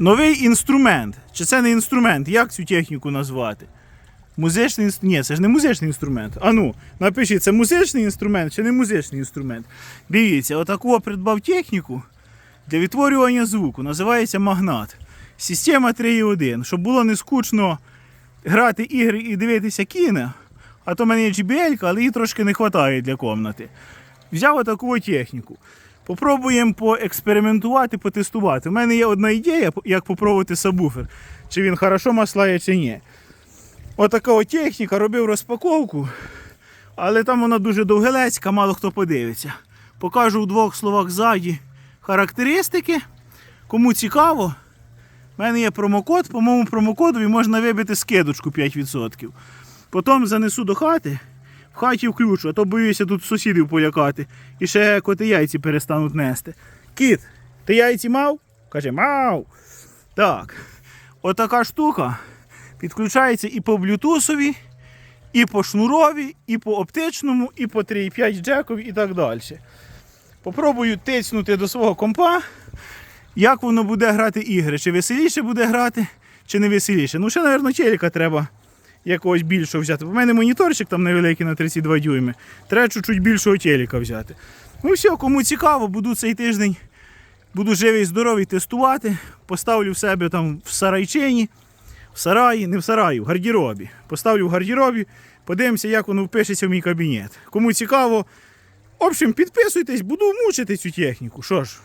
Новий інструмент. Чи це не інструмент? Як цю техніку назвати? Музичний інструмент. Ні, це ж не музичний інструмент. А ну, напишіть, це музичний інструмент чи не музичний інструмент. Дивіться, отаку придбав техніку для відтворювання звуку. Називається магнат. Система 3.1. Щоб було не скучно грати ігри і дивитися кіно, а то в мене є JBL, але її трошки не вистачає для комнати. Взяв отаку техніку. Попробуємо поекспериментувати, потестувати. У мене є одна ідея, як попробувати сабвуфер, чи він хорошо маслає, чи ні. Отака от техніка, робив розпаковку, але там вона дуже довгелецька, мало хто подивиться. Покажу в двох словах ззаді характеристики. Кому цікаво, в мене є промокод, по моєму промокодові можна вибити скидочку 5%. Потім занесу до хати, в хаті включу, а то боюся тут сусідів полякати. І ще коти яйці перестануть нести. Кіт, ти яйці мав? Каже, мав. Так. Отака штука підключається і по блютусові, і по шнурові, і по оптичному, і по 3,5 джекові і так далі. Попробую тицнути до свого компа, як воно буде грати ігри. Чи веселіше буде грати, чи не веселіше. Ну, ще, мабуть, челіка треба якогось більшого взяти. У мене моніторчик там невеликий на 32 дюйми. Треба чуть-чуть більшого телека взяти. Ну все, кому цікаво, буду цей тиждень, буду живий, і здоровий тестувати. Поставлю в себе там в сарайчині, в сараї, не в сараї, в гардеробі. Поставлю в гардеробі, подивимося, як воно впишеться в мій кабінет. Кому цікаво, в общем, підписуйтесь, буду мучити цю техніку. Що ж,